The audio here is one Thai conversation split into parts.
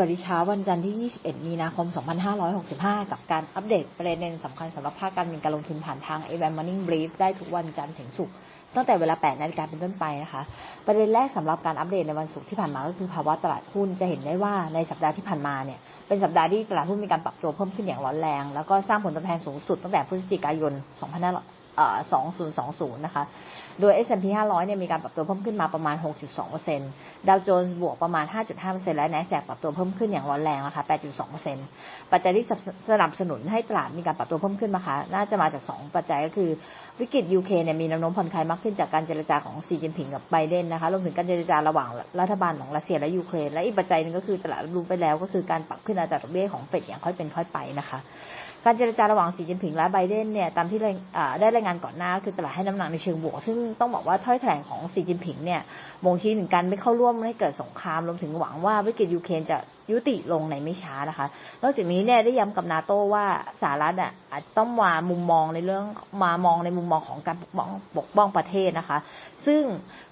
วัสดีเช้าวันจันทร์ที่ 21 มีนาคม 2565 กับการอัปเดตประเด็นสำคัญสำหรับภาคการเงินการลงทุนผ่านทาง a อ m Morning Brief ได้ทุกวันจันทร์ถึงศุกร์ตั้งแต่เวลา 8 นาฬิกาเป็นต้นไปนะคะ ประเด็นแรกสำหรับการอัปเดตในวันศุกร์ที่ผ่านมาก็คือภาวะตลาดหุ้นจะเห็นได้ว่าในสัปดาห์ที่ผ่านมาเนี่ยเป็นสัปดาห์ที่ตลาดหุ้นมีการปรับตัวเพิ่มขึ้นอย่างร้อนแรง แล้วก็สร้างผลตอบแทนสูงสุดตั้งแต่พฤศจิกายน 2500 2020 นะคะ โดย S&P 500 เนี่ยมีการปรับตัวเพิ่มขึ้นมาประมาณ 6.2%ดาวโจนส์บวกประมาณ 5.5%และ NASDAQ ปรับตัวเพิ่มขึ้นอย่างร้อนแรงนะคะ 8.2%ปัจจัยที่สนับสนุนให้ตลาดมีการปรับตัวเพิ่มขึ้นนะคะ น่าจะมาจาก 2 ปัจจัยก็คือวิกฤตยูเคเนี่ยมีแนวโน้มผ่อนคลายมากขึ้นจากการเจรจาของซีจินผิงกับไบเดนนะคะรวมถึงการเจรจาระหว่างรัฐบาลของรัสเซียและยูเครนและอีกปัจจัยหนึ่งก็คือตลาดรู้ไปแล้วก็คือการปรับขึ้นอัตราดอกเบี้ยของเฟดอย่างค่อยเป็นค่อยไปนะคะ การเจรจาระหว่างสีจิ้นผิงและไบเดนเนี่ยตามที่ได้รายงานก่อนหน้า คือตลาดให้น้ำหนักในเชิงบวก ซึ่งต้องบอกว่าถ้อยแถลงของสีจิ้นผิงเนี่ยบ่งชี้ถึงการไม่เข้าร่วมให้เกิดสงครามรวมถึงหวังว่าวิกฤตยูเครนจะยุติลงในไม่ช้านะคะ นอกจากนี้เนี่ยได้ย้ำกับนาโต้ว่าสหรัฐอะอาจจะต้องมามุมมองในเรื่องมามองในมุมมองของการปกป้องปกป้องประเทศนะคะ ซึ่ง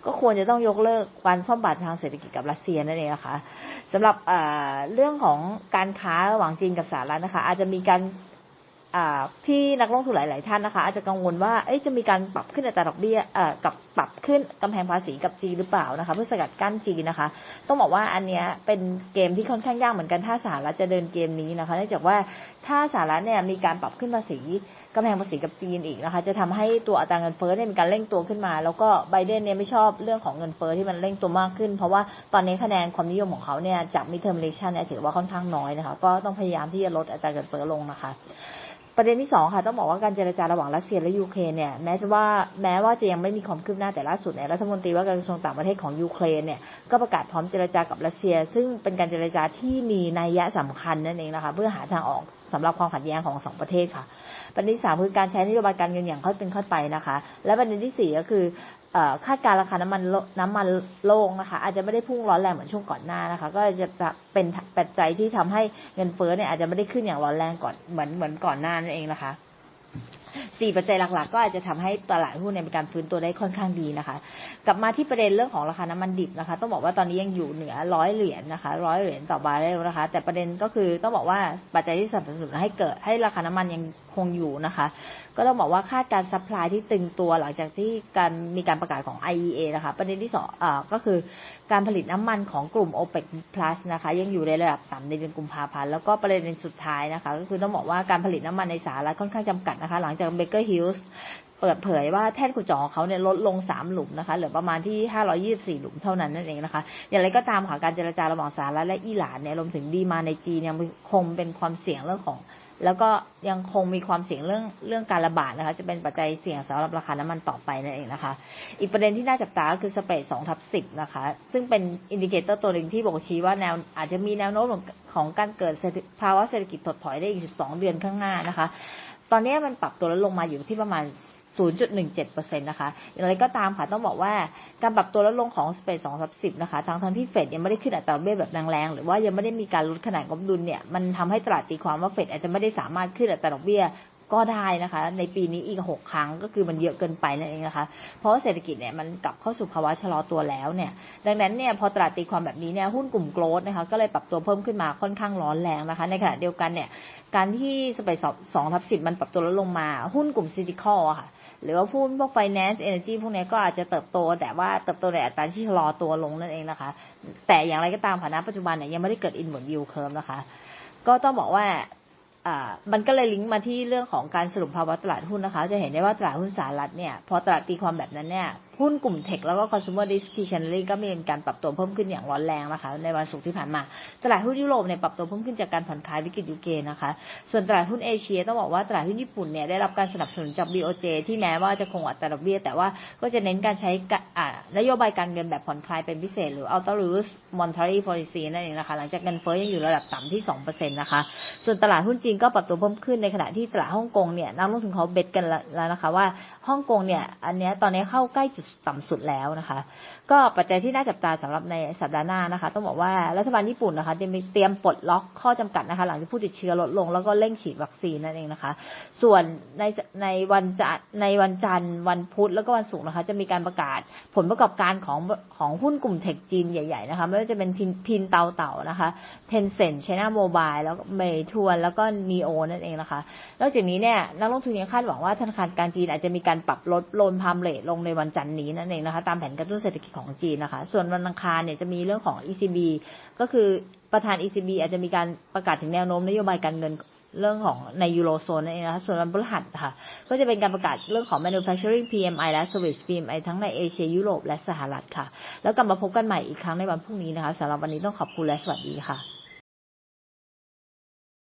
ก็ควรจะต้องยกเลิกการคว่ำบาตรทางเศรษฐกิจกับรัสเซียนั่นเองนะคะสำหรับเรื่องของการค้าระหว่างจีนกับสหรัฐนะคะ อาจจะมีการ ที่นักลงทุนหลาย ๆ ท่านนะคะ อาจจะกังวลว่าจะมีการปรับขึ้นอัตราดอกเบี้ยกับปรับขึ้นกำแพงภาษีกับจีหรือเปล่านะคะ เพื่อสกัดกั้นจีนะคะ ต้องบอกว่าอันนี้เป็นเกมที่ค่อนข้างยากเหมือนกันถ้าสหรัฐจะเดินเกมนี้นะคะเนื่องจากว่าถ้าสหรัฐเนี่ยมีการปรับขึ้นภาษีกำแพงภาษีกับจีนอีกนะคะ จะทำให้ตัวอัตราเงินเฟ้อเนี่ยมีการเร่งตัวขึ้นมา แล้วก็ไบเดนเนี่ยไม่ชอบเรื่องของเงินเฟ้อที่มันเร่งตัวมากขึ้น เพราะว่าตอนนี้คะแนนความนิยมของเขาเนี่ยจากมิเทอร์เมเลชันเนี่ยถือว่าค่อนข้างน้อยนะคะ ก็ต้องพยายามที่จะลดอัตราเงินเฟ้อลงนะคะ ประเด็นที่สองค่ะต้องบอกว่าการเจรจาระหว่างรัสเซียและยูเครนเนี่ยแม้จะว่าแม้ว่าจะยังไม่มีความคืบหน้าแต่ล่าสุดเนี่ยรัฐมนตรีว่าการกระทรวงต่างประเทศของยูเครนเนี่ยก็ประกาศพร้อมเจรจากับรัสเซีย ซึ่งเป็นการเจรจาที่มีนัยยะสำคัญนั่นเองนะคะเพื่อหาทางออกสำหรับความขัดแย้งของสองประเทศค่ะประเด็นที่สามคือการใช้นโยบายการเงินอย่างค่อยเป็นค่อยไปนะคะ และประเด็นที่สี่ก็คือ คาดการราคาน้ำมันน้ำมันโลงนะคะ อาจจะไม่ได้พุ่งร้อนแรงเหมือนช่วงก่อนหน้านะคะ ก็จะเป็นปัจจัยที่ทำให้เงินเฟ้อเนี่ยอาจจะไม่ได้ขึ้นอย่างร้อนแรงก่อนเหมือนเหมือนก่อนหน้านั่นเองนะคะสี่ปัจจัยหลัก ๆ ก็อาจจะทำให้ตลาดหุ้นในการฟื้นตัวได้ค่อนข้างดีนะคะ กลับมาที่ประเด็นเรื่องของราคาน้ำมันดิบนะคะ ต้องบอกว่าตอนนี้ยังอยู่เหนือร้อยเหรียญนะคะร้อยเหรียญต่อบาร์เรลนะคะ แต่ประเด็นก็คือต้องบอกว่าปัจจัยที่สนับสนุนให้เกิดให้ราคาน้ำมันยัง คงอยู่นะคะ ก็ต้องบอกว่าคาดการซัพพลายที่ตึงตัวหลังจากที่การมีการประกาศของ IEA นะคะ ประเด็นที่สองอก็คือการผลิตน้ำมันของกลุ่ม OPEC Plus นะคะ ยังอยู่ในระดับต่ำในเดือนกุมภาพันธ์แล้วก็ประเด็นสุดท้ายนะคะ ก็คือต้องบอกว่าการผลิตน้ำมันในสหรัฐค่อนข้างจำกัดนะคะ หลังจากเบเกอร์ฮิลส์เปิดเผยว่าแท่นขุดเจาะของเขาเนี่ยลดลง 3 หลุมนะคะเหลือประมาณที่ 524 หลุมเท่านั้นนั่นเองนะคะ อย่างไรก็ตามค่ะการเจรจาระหว่างสหรัฐและอิหร่านเนี่ยรวมถึงดีมาในจีนยังคงเป็นความเสี่ยงเรื่องของ แล้วก็ยังคงมีความเสี่ยงเรื่องเรื่องการระบาดนะคะ จะเป็นปัจจัยเสี่ยงสำหรับราคาน้ำมันต่อไปนั่นเองนะคะ อีกประเด็นที่น่าจับตาก็คือสเปรดสองทับสิบนะคะ ซึ่งเป็นอินดิเคเตอร์ตัวหนึ่งที่บอกชี้ว่าแนวอาจจะมีแนวโน้มของการเกิดภาวะเศรษฐกิจถดถอยได้อีกสิบสองเดือนข้างหน้านะคะ ตอนนี้มันปรับตัวลดลงมาอยู่ที่ประมาณ 0.17%นะคะ อย่างไรก็ตามค่ะต้องบอกว่าการปรับตัวลดลงของสเปซ2ทับ10นะคะทั้งทั้งที่เฟดยังไม่ได้ขึ้นอัตราเบี้ยแบบแรงๆหรือว่ายังไม่ได้มีการลดขนาดงบดุลเนี่ยมันทำให้ตลาดตีความว่าเฟดอาจจะไม่ได้สามารถขึ้นอัตราดอกเบี้ยก็ได้นะคะ ในปีนี้อีกหกครั้งก็คือมันเยอะเกินไปนั่นเองนะคะ เพราะเศรษฐกิจเนี่ยมันกลับเข้าสู่ภาวะชะลอตัวแล้วเนี่ย ดังนั้นเนี่ยพอตลาดตีความแบบนี้เนี่ยหุ้นกลุ่มโกลด์นะคะก็เลยปรับตัวเพิ่มขึ้นมาค่อนข้างร้อนแรงนะคะ ในขณะเดียวกันเนี่ยการที่สเปซสองทับสิบมันปรับตัวลดลงมาหุ้นกลุ่มซิติคอลค่ะ หรือว่าพุ้นพวก finance energy พวกนี้ก็อาจจะเติบโต แต่ว่าเติบโตในอัตราที่ชะลอตัวลงนั่นเองนะคะ แต่อย่างไรก็ตามฐานะปัจจุบันเนี่ยยังไม่ได้เกิด inward yield curve นะคะ ก็ต้องบอกว่ามันก็เลยลิงก์มาที่เรื่องของการสรุปภาวะตลาดหุ้นนะคะ จะเห็นได้ว่าตลาดหุ้นสหรัฐเนี่ย พอตลาดตีความแบบนั้นเนี่ยหุ้นกลุ่มเทคแล้วก็ consumer discretionary ก็มีการปรับตัวเพิ่มขึ้นอย่างร้อนแรงนะคะ ในวันศุกร์ที่ผ่านมา ตลาดหุ้นยุโรปเนี่ยปรับตัวเพิ่มขึ้นจากการผ่อนคลายวิกฤตยูเคนะคะ ส่วนตลาดหุ้นเอเชียต้องบอกว่าตลาดหุ้นญี่ปุ่นเนี่ยได้รับการสนับสนุนจาก BOJ ที่แม้ว่าจะคงอัตราดอกเบี้ย แต่ว่าก็จะเน้นการใช้นโยบายการเงินแบบผ่อนคลายเป็นพิเศษ หรือ ultra loose monetary policy นั่นเองนะคะ หลังจากเงินเฟ้อยังอยู่ระดับต่ำที่2%นะคะ ส่วนตลาดหุ้นจีนก็ปรับตัวเพิ่มขึ้นในขณะที่ตลาดฮ่องกงเนี่ยนักลงทุนเขาเบ็ดกันแล้วนะคะว่าฮ่องกงเนี่ยอันนี้ตอนนี้เข้าใกล้จุดต่ำสุดแล้วนะคะ ก็ปัจจัยที่น่าจับตาสำหรับในสัปดาห์หน้านะคะ ต้องบอกว่ารัฐบาลญี่ปุ่นนะคะเตรียมปลดล็อกข้อจำกัดนะคะ หลังจากผู้ติดเชื้อลดลงแล้วก็เร่งฉีดวัคซีนนั่นเองนะคะ ส่วนในในวันจันในวันจันทร์วันพุธแล้วก็วันศุกร์นะคะ จะมีการประกาศผลประกอบการของของหุ้นกลุ่มเทคจีนใหญ่ ๆ นะคะ ไม่ว่าจะเป็นพินพินเตาเต่านะคะเทนเซ็นชไนโมบายแล้วเมทวนแล้วก็นีโอนั่นเองนะคะ นอกจากนี้เนี่ยนักลงทุนยังคาดหวังว่าธนาคารกลางจีนอาจจะมีการปรับลดโลนพามเลทลงในวันจันทร์นี้นั่นเองนะคะ ตามแผนกระตุ้นเศรษฐกิจของจีนนะคะ ส่วนวันอังคารเนี่ยจะมีเรื่องของ ECB ก็คือประธาน ECB อาจจะมีการประกาศถึงแนวโน้มนโยบายการเงินเรื่องของในยูโรโซนนั่นเองนะคะ ส่วนวันพฤหัสค่ะ ก็จะเป็นการประกาศเรื่องของ manufacturing PMI และ service PMI ทั้งในเอเชียยุโรปและสหรัฐค่ะ แล้วกลับมาพบกันใหม่อีกครั้งในวันพรุ่งนี้นะคะสำหรับวันนี้ต้องขอบคุณและสวัสดีค่ะ